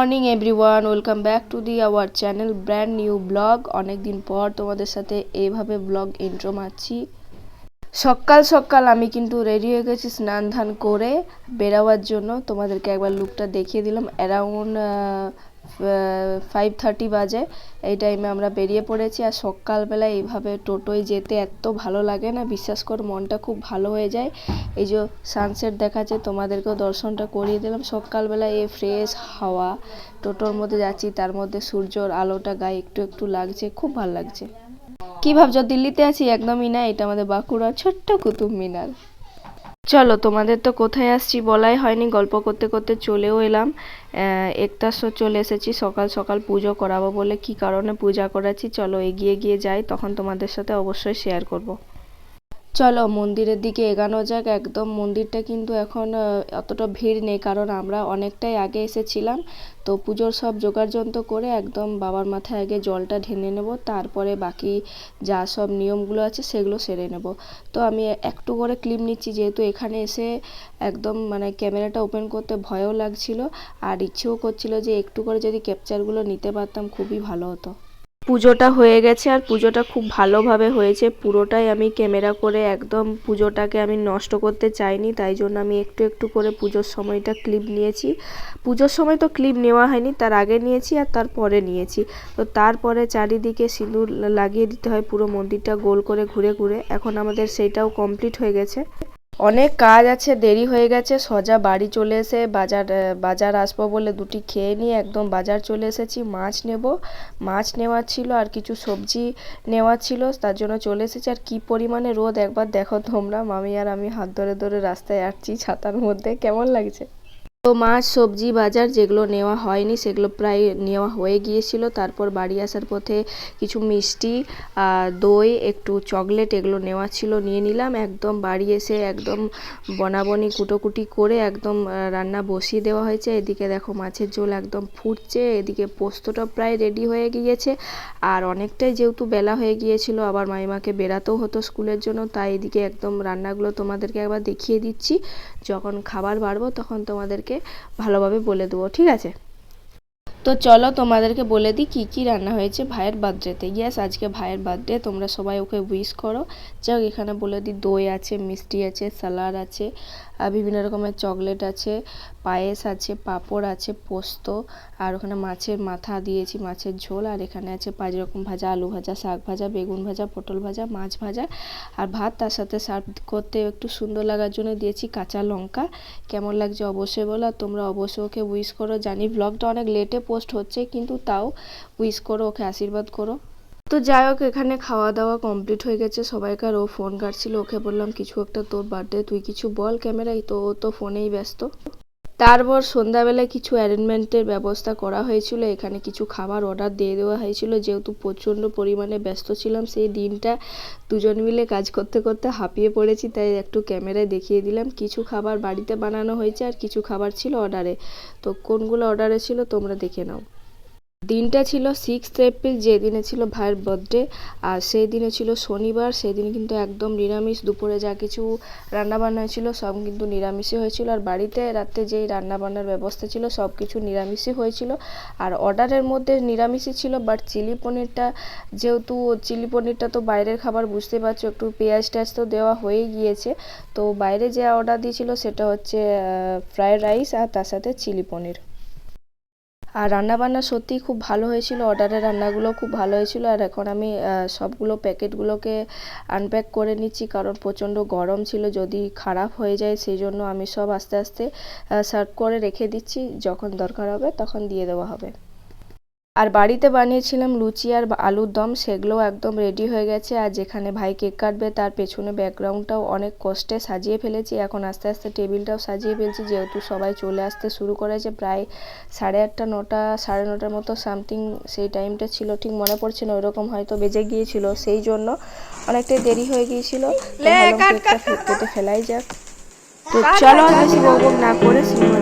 Morning, everyone. Welcome back to the our channel, brand new blog. অনেক দিন পর তোমাদের সাথে এইভাবে ব্লগ ইন্ট্রো মারছি। সকাল সকাল আমি কিন্তু রেডি হয়ে গেছি স্নান ধান করে বেরোবার জন্য। তোমাদেরকে একবার লুকটা দেখিয়ে দিলাম। অ্যারাউন্ড ফাইভ থার্টি বাজে, এই টাইমে আমরা বেরিয়ে পড়েছি আর সকালবেলা এইভাবে টোটোয় যেতে এত ভালো লাগে না, বিশ্বাস কর মনটা খুব ভালো হয়ে যায়। এই যে সানসেট দেখাচ্ছে, তোমাদেরকেও দর্শনটা করিয়ে দিলাম। সকালবেলা এই ফ্রেশ হাওয়া, টোটোর মধ্যে যাচ্ছি, তার মধ্যে সূর্যর আলোটা গায়ে একটু একটু লাগছে, খুব ভালো লাগছে। কি ভাবছ, দিল্লিতে আছি? একদমই না, এটা আমাদের বাঁকুড়া ছোট্ট কুতুব মিনার। চলো, তোমাদের তো কোথায় আসছি বলাই হয়নি। গল্প করতে করতে চলেও এলাম। একটার শো চলে এসেছি। সকাল সকাল পুজো করাবো বলে কি কারণে পূজা করাচ্ছি চলো এগিয়ে গিয়ে যাই। তখন তোমাদের সাথে অবশ্যই শেয়ার করব। চলো মন্দিরের দিকে এগানো যাক। একদম মন্দিরটা কিন্তু এখন অতটা ভিড় নেই কারণ আমরা অনেকটাই আগে এসেছিলাম। তো পুজোর সব যোগাড়যন্ত্র করে একদম বাবার মাথায় আগে জলটা ঢেলে নেব, তারপরে বাকি যা সব নিয়মগুলো আছে সেগুলো সেরে নেব। তো আমি একটু করে ক্লিপ নিচ্ছি, যেহেতু এখানে এসে একদম মানে ক্যামেরাটা ওপেন করতে ভয়ও লাগছিল, আর ইচ্ছেও করছিল যে একটু করে যদি ক্যাপচারগুলো নিতে পারতাম খুবই ভালো হতো। পুজোটা হয়ে গেছে আর পুজোটা খুব ভালোভাবে হয়েছে। পুরোটাই আমি ক্যামেরা করে একদম পুজোটাকে আমি নষ্ট করতে চাইনি, তাই জন্য আমি একটু একটু করে পুজোর সময়টা ক্লিপ নিয়েছি। পুজোর সময় তো ক্লিপ নেওয়া হয়নি, তার আগে নিয়েছি আর তারপরে নিয়েছি। তো তারপরে চারিদিকে সিঁদুর লাগিয়ে দিতে হয়, পুরো মন্দিরটা গোল করে ঘুরে ঘুরে। এখন আমাদের সেইটাও কমপ্লিট হয়ে গেছে। অনেক কাজ আছে, দেরি হয়ে গেছে, সোজা বাড়ি চলে এসে বাজার বাজার আসব বলে দুটি খেয়ে নিয়ে একদম বাজার চলে এসেছি। মাছ নেব, মাছ নেওয়ার ছিল আর কিছু সবজি নেওয়ার ছিল, তার জন্য চলে এসেছি। আর কি পরিমাণে রোদ একবার দেখো তোমরা, মামি আর আমি হাত ধরে ধরে রাস্তায় আসছি ছাতার মধ্যে, কেমন লাগছে? তো মাছ, সবজি, বাজার যেগুলো নেওয়া হয়নি সেগুলো প্রায় নেওয়া হয়ে গিয়েছিল। তারপর বাড়ি আসার পথে কিছু মিষ্টি দই, একটু চকলেট এগুলো নেওয়া ছিল, নিয়ে নিলাম। একদম বাড়ি এসে একদম বনাবনি, কুটোকুটি করে একদম রান্না বসিয়ে দেওয়া হয়েছে। এদিকে দেখো মাছের ঝোল একদম ফুটছে, এদিকে পোস্তটা প্রায় রেডি হয়ে গিয়েছে। আর অনেকটাই যেহেতু বেলা হয়ে গিয়েছিল, আবার মাইমাকে বেরাতেও হতো স্কুলের জন্য, তাই এদিকে একদম রান্নাগুলো তোমাদেরকে একবার দেখিয়ে দিচ্ছি। যখন খাবার বাড়বো তখন তোমাদেরকে তোমাদেরকে ভালোভাবে বলে দেবো, ঠিক আছে? তো চলো তোমাদেরকে বলে দিই কী কী রান্না হয়েছে ভাইয়ের বার্থডেতে। ইয়াস আজকে ভাইয়ের বার্থডে, তোমরা সবাই ওকে উইশ করো। যাক এখানে বলে দিই দই আছে, মিষ্টি আছে স্যালাড আছে বিভিন্ন রকমের চকলেট আছে, পায়েস আছে, পাঁপড় আছে, পোস্ত, আর ওখানে মাছের মাথা দিয়েছি, মাছের ঝোল, আর এখানে আছে পাঁচ রকম ভাজা, আলু ভাজা, শাক ভাজা, বেগুন ভাজা, পটল ভাজা, মাছ ভাজা, আর ভাত তার সাথে সার্ভ করতে একটু সুন্দর লাগার জন্য দিয়েছি কাঁচা লঙ্কা। কেমন লাগছে অবশ্যই বলো, আর তোমরা অবশ্যই ওকে উইশ করো। জানি ব্লগটা অনেক লেটে পোস্ট হচ্ছে, কিন্তু তাও উইশ করো, ওকে আশীর্বাদ করো। তো যাই হোক, এখানে খাওয়া দাওয়া কমপ্লিট হয়ে গেছে। সবাইকার ও ফোন কাটছিল ওকে বললাম, কিছু একটা তোর বার্থডে তুই কিছু বল ক্যামেরায়? তো ও তো ফোনেই ব্যস্ত। তারপর সন্ধ্যাবেলায় কিছু অ্যারেঞ্জমেন্টের ব্যবস্থা করা হয়েছিল। এখানে কিছু খাবার অর্ডার দিয়ে দেওয়া হয়েছিল। যেহেতু প্রচণ্ড পরিমাণে ব্যস্ত ছিলাম, সেই দিনটা দুজন মিলে কাজ করতে করতে হাঁপিয়ে পড়েছি, তাই একটু ক্যামেরায় দেখিয়ে দিলাম। কিছু খাবার বাড়িতে বানানো হয়েছে আর কিছু খাবার ছিল অর্ডারে তো কোনগুলো অর্ডারে ছিল তোমরা দেখে নাও। দিনটা ছিল সিক্সথ এপ্রিল যেদিনে ছিল ভাইয়ের বার্থডে আর সেই দিনে ছিল শনিবার সেদিন কিন্তু একদম নিরামিষ, দুপুরে যা কিছু রান্নাবান্না হয়েছিল সব কিন্তু নিরামিষই হয়েছিল। আর বাড়িতে রাতে যেই রান্নাবান্নার ব্যবস্থা ছিল, সব কিছু নিরামিষই হয়েছিল। আর অর্ডারের মধ্যে নিরামিষই ছিল বাট চিলি পনিরটা যেহেতু, চিলি পনিরটা তো বাইরের খাবার বুঝতে পারছ, একটু পেঁয়াজ টেয়াজ তো দেওয়া হয়ে গিয়েছে। তো বাইরে যে অর্ডার দিয়েছিল সেটা হচ্ছে ফ্রায়েড রাইস আর তার সাথে চিলি পনির। আর রান্নাবান্না সত্যিই খুব ভালো হয়েছিল অর্ডারের রান্নাগুলো খুব ভালো হয়েছিল আর এখন আমি সবগুলো প্যাকেটগুলোকে আনপ্যাক করে নিচ্ছি কারণ প্রচণ্ড গরম ছিল, যদি খারাপ হয়ে যায় সেই জন্য আমি সব আস্তে আস্তে সার্ভ করে রেখে দিচ্ছি, যখন দরকার হবে তখন দিয়ে দেওয়া হবে। আর বাড়িতে বানিয়েছিলাম লুচি আর আলুর দম সেগুলোও একদম রেডি হয়ে গেছে। আর যেখানে ভাই কেক কাটবে তার পেছনে ব্যাকগ্রাউন্ডটাও অনেক কষ্টে সাজিয়ে ফেলেছি। এখন আস্তে আস্তে টেবিলটাও সাজিয়ে ফেলছি। যেহেতু সবাই চলে আসতে শুরু করেছে প্রায় সাড়ে আটটা নটা সাড়ে নটার মতো সামথিং সেই টাইমটা ছিল। ঠিক মনে পড়ছে না ওইরকম হয়তো বেজে গিয়েছিল। সেই জন্য অনেকটাই দেরি হয়ে গিয়েছিল। কেকটা কেটে ফেলাই যাক। তো চলো বেশি না করে সিনেমা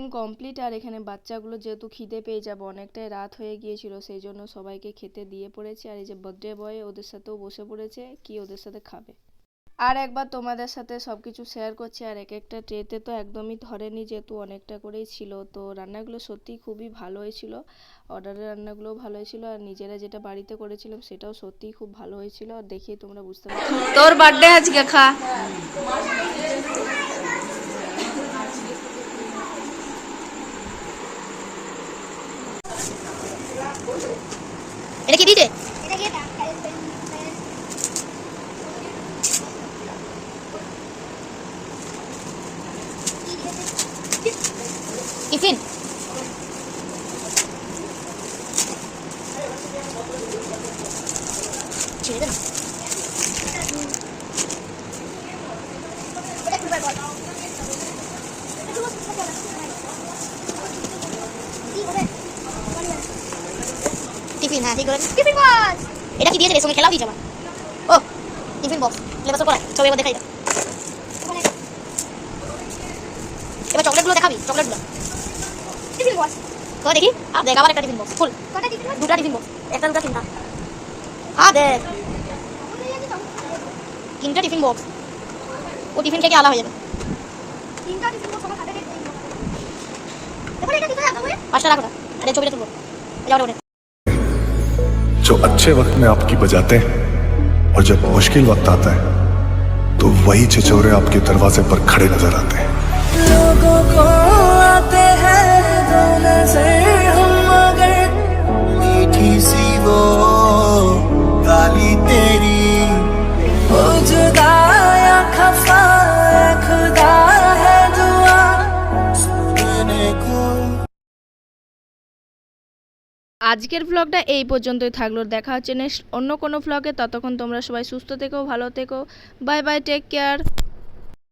কমপ্লিট আর এখানে বাচ্চাগুলো যেহেতু খিদে পেয়ে যাবে, অনেকটাই রাত হয়ে গিয়েছিল, সেই জন্য সবাইকে খেতে দিয়ে পড়েছে। আর এই যে বার্থডে বয় ওদের সাথেও বসে পড়েছে, কি ওদের সাথে খাবে? আর একবার তোমাদের সাথে সব কিছু শেয়ার করছি, আর এক একটা ট্রেতে তো একদমই ধরেনি, যেহেতু অনেকটা করেই ছিল। তো রান্নাগুলো সত্যিই খুবই ভালো হয়েছিল অর্ডারের রান্নাগুলোও ভালো হয়েছিল, আর নিজেরা যেটা বাড়িতে করেছিলাম, সেটাও সত্যিই খুব ভালো হয়েছিল। আর দেখিয়ে তোমরা বুঝতে পারছ। তোর বার্থডে আজকে খা। এটা কি দিয়েছে টিফিন ছেড়ে দে না টিফিন হ্যাঁ ঠিক বলেছিস টিফিন বক্স এটা কি দিয়েছে রে? সঙ্গে খেলাও দিয়েছে আবার ও টিফিন বক্স। লেবাসও করা ছবি এবার দেখাই দাও এবার চকলেটগুলো দেখাবি? চকলেটগুলো। Tiffin box. তো দেখি। আর দেখ আবার একটা টিফিন বক্স। ফুল। কটা টিফিন বক্স? দুটা টিফিন বক্স। একটা দুটা তিনটা। হ্যাঁ দেখ। তিনটা টিফিন বক্স। ও টিফিন খেয়ে আলাদা হয়ে যাবে? তিনটা টিফিন বক্স আমার হাতে পাঁচটা রাখো না আরে ছবিটা তুলবো। যাও ওটা जो अच्छे वक्त में आपकी बजाते हैं और जब मुश्किल वक्त आता है तो वही छिछोरे आपके दरवाजे पर खड़े नज़र आते हैं। लोगों को आते हैं हम मीठी सी वो गाली तेरी। खफा আজকের ভ্লগটা এই পর্যন্তই থাকল। দেখা হচ্ছে নেক্সট অন্য কোনো ভ্লগে ততক্ষণ তোমরা সবাই সুস্থ থেকো, ভালো থেকো। Bye bye take care